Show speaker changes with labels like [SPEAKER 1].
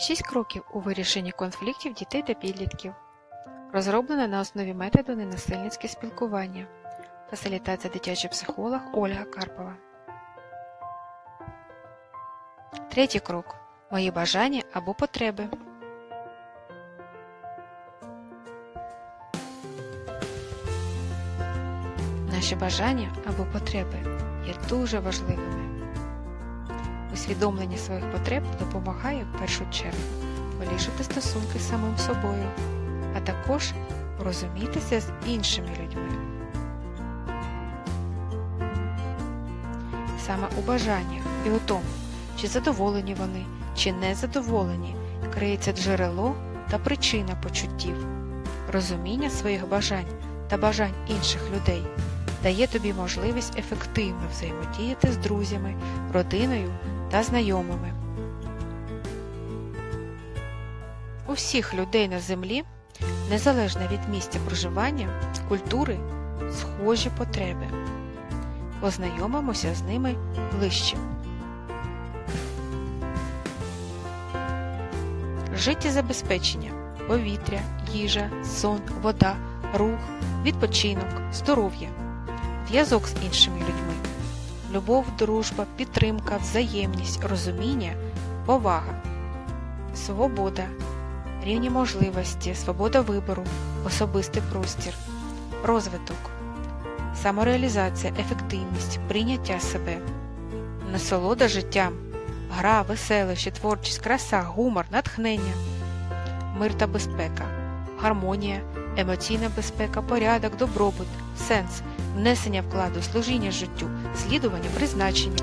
[SPEAKER 1] Шість кроків у вирішенні конфліктів дітей та підлітків. Розроблено на основі методу ненасильницьке спілкування. Фасилітація дитячий психолог Ольга Карпова. Третій крок. Мої бажання або потреби. Наші бажання або потреби є дуже важливими. Усвідомлення своїх потреб допомагає в першу чергу поліпшити стосунки з самим собою, а також порозумітися з іншими людьми. Саме у бажаннях і у тому, чи задоволені вони, чи не задоволені, криється джерело та причина почуттів. Розуміння своїх бажань та бажань інших людей дає тобі можливість ефективно взаємодіяти з друзями, родиною та знайомими. У всіх людей на землі, незалежно від місця проживання, культури, схожі потреби. Познайомимося з ними ближче. Життєзабезпечення, повітря, їжа, сон, вода, рух, відпочинок, здоров'я, зв'язок з іншими людьми, любов, дружба, підтримка, взаємність, розуміння, повага, свобода, рівні можливості, свобода вибору, особистий простір, розвиток, самореалізація, ефективність, прийняття себе, насолода життям, гра, веселище, творчість, краса, гумор, натхнення, мир та безпека, гармонія, емоційна безпека, порядок, добробут, сенс, внесення вкладу, служіння життю, слідування призначенню,